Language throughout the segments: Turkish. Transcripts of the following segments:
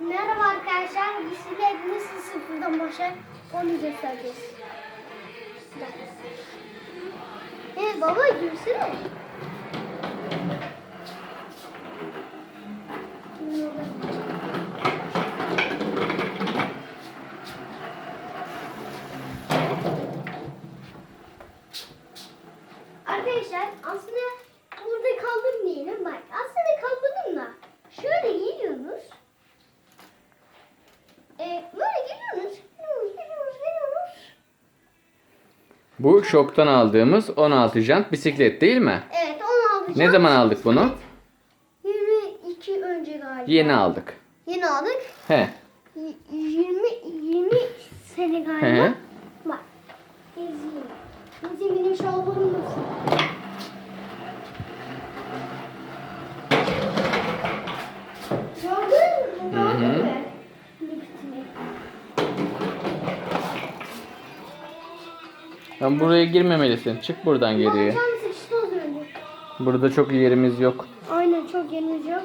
Merhaba arkadaşlar. Bisiklet nasıl sıfırdan başlar onu göstereceğiz. Evet baba gülsene. Arkadaşlar aslında burada kaldırmayalım bak. Aslında kaldırın da şöyle geliyorsunuz. Ee, böyle geliyorsunuz. Geliyorsunuz, geliyorsunuz, geliyorsunuz. Bu şoktan aldığımız 16 jant bisiklet değil mi? Evet onu alacağım. Ne zaman aldık bunu? 22 önce galiba. Yeni aldık. Yeni aldık. He. Y- 20 20 sene galiba. He. Bak. Ezeyim. Ezeyim benim şalvarım Sen buraya girmemelisin. Çık buradan geriye. Bacağım sıçtı az önce. Burada çok yerimiz yok. Aynen çok yerimiz yok.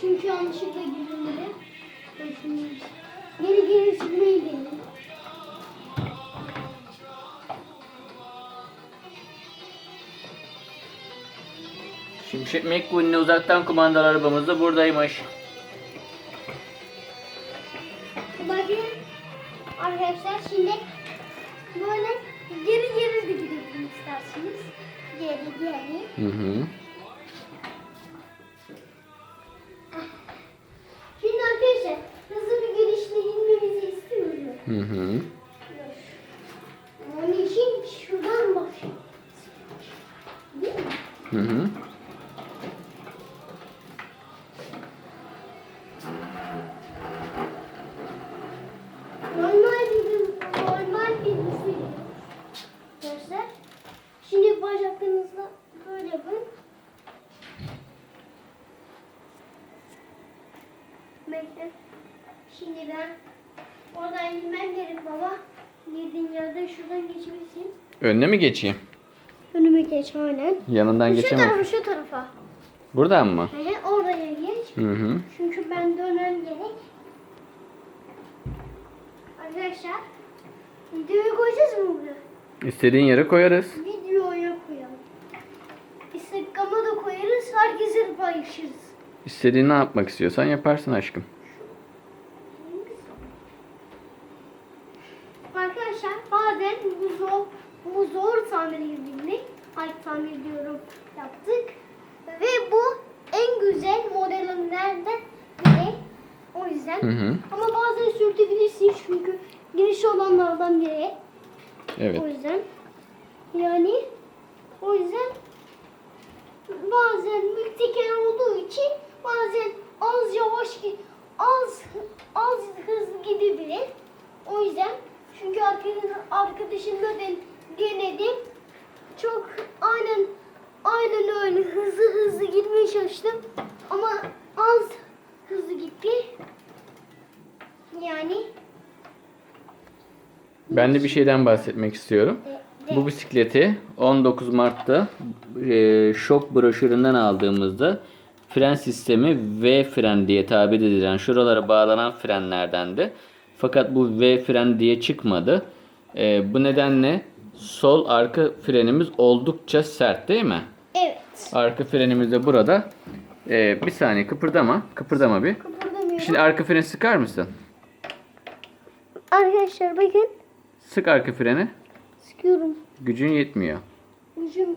Çünkü yanlışlıkla şimdi Geri geri çıkmayı denedim. Şimşek McQueen'in uzaktan kumandalı arabamız da buradaymış. Bakın arkadaşlar şimdi böyle geri geri de gidelim isterseniz. Geri geri. Hı hı. Şimdi arkadaşlar hızlı bir girişle inmemizi istiyoruz. Hı hı. Onun için şuradan başlayalım. Değil mi? Hı hı. Normal bir normal bir hızlı Arkadaşlar. Şimdi bacaklarınızla böyle yapın. Bekle. Şimdi ben oradan inmem gerek baba. Girdiğin yerde şuradan geçebilirsin. Önüne mi geçeyim? Önüme geç aynen. Yanından Şu geçemem. tarafa şu tarafa. Buradan mı? Hı, Oraya geç. Hı hı. Çünkü ben dönmem gerek. Arkadaşlar videoyu koyacağız mı buraya? İstediğin yere koyarız. Koyalım. Instagram'a da koyarız. Herkese paylaşırız. İstediğin ne yapmak istiyorsan yaparsın aşkım. Arkadaşlar bazen bu zor, bu zor tamir edildi. Ay tamir diyorum yaptık. Ve bu en güzel modellerden biri. O yüzden. Hı hı. Ama bazen sürtebilirsin çünkü geniş olanlardan biri. Evet. O yüzden. Yani o yüzden bazen büyük teker olduğu için bazen az yavaş gi- az az hızlı gidebilir. O yüzden çünkü arkadaşım, arkadaşımla da denedim. Çok aynen aynen öyle hızlı hızlı gitmeye çalıştım. Ama az hızlı gitti. Yani Ben de bir şeyden bahsetmek istiyorum. e, Bu bisikleti 19 Mart'ta e, şok broşüründen aldığımızda fren sistemi V fren diye tabir edilen şuralara bağlanan frenlerdendi. Fakat bu V fren diye çıkmadı. E, bu nedenle sol arka frenimiz oldukça sert değil mi? evet. Arka frenimiz de burada. E, bir saniye kıpırdama. Kıpırdama bir. Şimdi arka freni sıkar mısın? Arkadaşlar bakın. Sık arka freni. Sıkıyorum. Gücün yetmiyor. Ucum.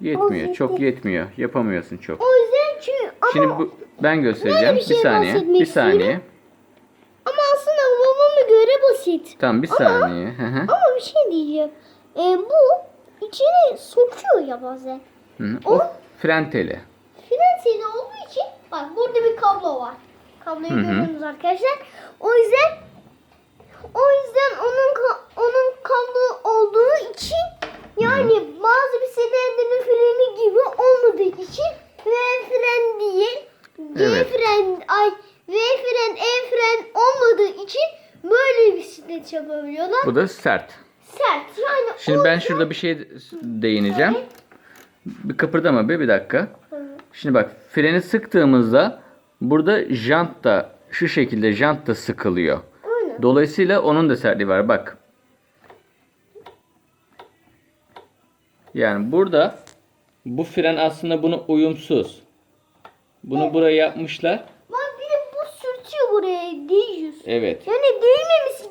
Yetmiyor. Çok yetmiyor. Yapamıyorsun çok. O yüzden çünkü ama, Şimdi bu ben göstereceğim. Böyle Bir, bir şey saniye. bahsetmek Bir saniye. istiyorum. ama aslında babama göre basit. Tamam bir saniye. Hı hı. Ama bir şey diyeceğim. Ee, bu içine sokuyor ya bazen. Hı hı. O fren teli. Fren teli olduğu için bak burada bir kablo var. Kabloyu Hı hı. görüyorsunuz arkadaşlar. O yüzden o yüzden onun ka- onun kablo olduğu için yani bazı bisikletlerin freni gibi olmadığı için V fren değil, G Evet. fren, ay V fren, E fren olmadığı için böyle bisiklet yapabiliyorlar. Bu da sert. Sert. Yani Şimdi ben şurada bir şey değineceğim. Bir kıpırdama be bir dakika. Şimdi bak freni sıktığımızda burada jant da şu şekilde jant da sıkılıyor. Aynen. Dolayısıyla onun da sertliği var. Bak. Yani burada bu fren aslında bunu uyumsuz. Bunu buraya yapmışlar. Bak bir de bu sürtüyor buraya değiyor. Evet. Yani değmemesi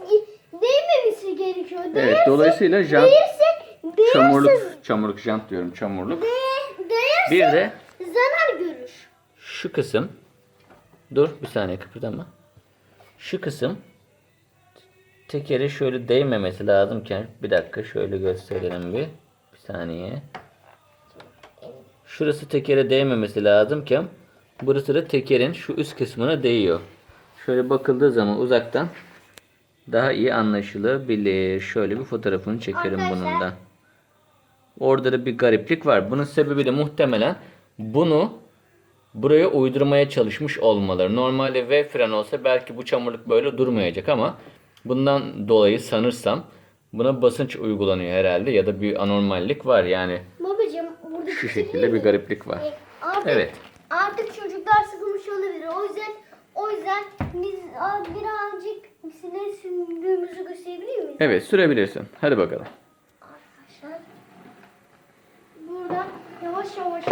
ge- değmemesi gerekiyor. Evet. Değerse, Dolayısıyla jant değirse, değerse, çamurluk çamurluk jant diyorum çamurluk. değerse Bir de zarar görür. şu kısım dur bir saniye kıpırdama. Şu kısım tekeri şöyle değmemesi lazımken bir dakika şöyle gösterelim bir. Bir saniye. Şurası tekere değmemesi lazımken burası da tekerin şu üst kısmına değiyor. Şöyle bakıldığı zaman uzaktan daha iyi anlaşılabilir. Şöyle bir fotoğrafını çekerim Arkadaşlar. bunun da. Orada da bir gariplik var. Bunun sebebi de muhtemelen bunu buraya uydurmaya çalışmış olmaları. Normalde V fren olsa belki bu çamurluk böyle durmayacak ama bundan dolayı sanırsam buna basınç uygulanıyor herhalde ya da bir anormallik var yani Babacığım burada şu şekilde bir gariplik var. E, Artık, Evet. Artık çocuklar sıkılmış olabilir. O yüzden o yüzden biz birazcık bisiklet sürdüğümüzü gösterebilir miyiz? Evet sürebilirsin. Hadi bakalım. Arkadaşlar. Burada yavaş yavaş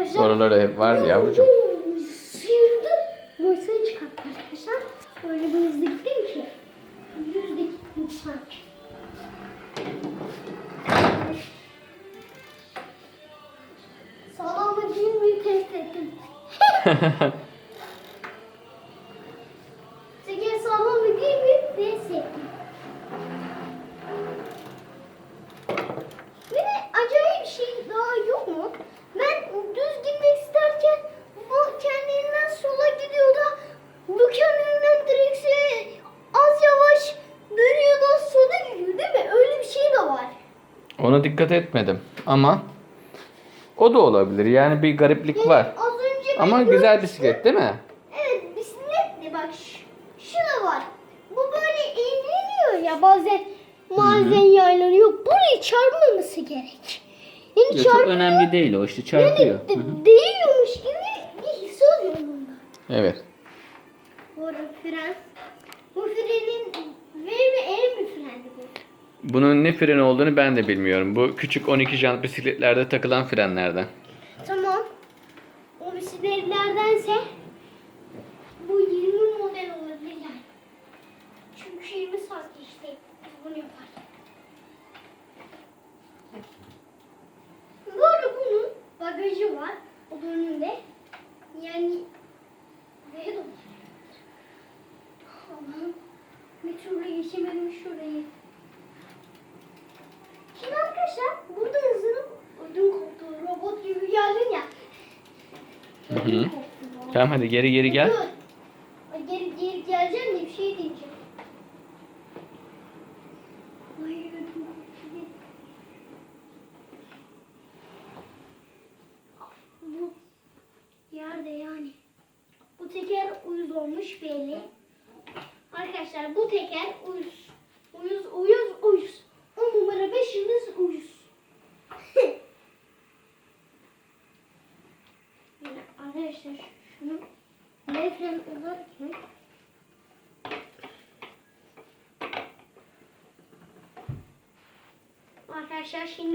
arkadaşlar? Hep var yavrucuğum. Sıyırdı. Boyasını çıkarttı arkadaşlar. Öyle bir hızlı gittim ki. Yüzde gittim sanki. Sağlam mı değil mi test ettim. Teker sağlam mı değil mi test ettim. Bir de acayip bir şey daha yok mu? Ben düz gitmek isterken bu kendinden sola gidiyor da bu kendinden direksiyon az yavaş dönüyor da sola gidiyor değil mi? Öyle bir şey de var. Ona dikkat etmedim ama o da olabilir. Yani bir gariplik Yani var. Az önce ben Ama görmüştüm. güzel bisiklet değil mi? Evet bisiklet de bak şu, şu da var. Bu böyle eğleniyor ya bazen bazen yaylanıyor. Burayı çarpmaması gerek. Yani Yok, çok önemli değil o işte yani çarpıyor. de- Hı hı. değiyormuş gibi bir his oluyor bunda. evet. Bu arada fren. Bu frenin V ve E mi frendi? Bunun ne freni olduğunu ben de bilmiyorum. Bu küçük 12 jant bisikletlerde takılan frenlerden. Tamam. O bisikletlerdense bu 20 model olabilir yani. Çünkü 20 saat işte bunu yapar. Arada bunun bagajı var. O da önünde. Yani ve de Allah'ım bir türlü geçemedim şurayı. Şimdi arkadaşlar burada hızını ödüm koptu. Robot gibi geldin ya. Hı Ödüm hı. koptu. bu. Tamam hadi geri geri gel. Dur. Ay, Geri, geri geleceğim de bir şey diyeceğim. Ay ödüm koptu. Bu yerde yani. Bu teker uyuz olmuş belli. Arkadaşlar bu teker uyuz. Uyuz, uyuz, uyuz. On numara beş yıldız uyuz. Yani arkadaşlar şunu lefren uzarken Arkadaşlar şimdi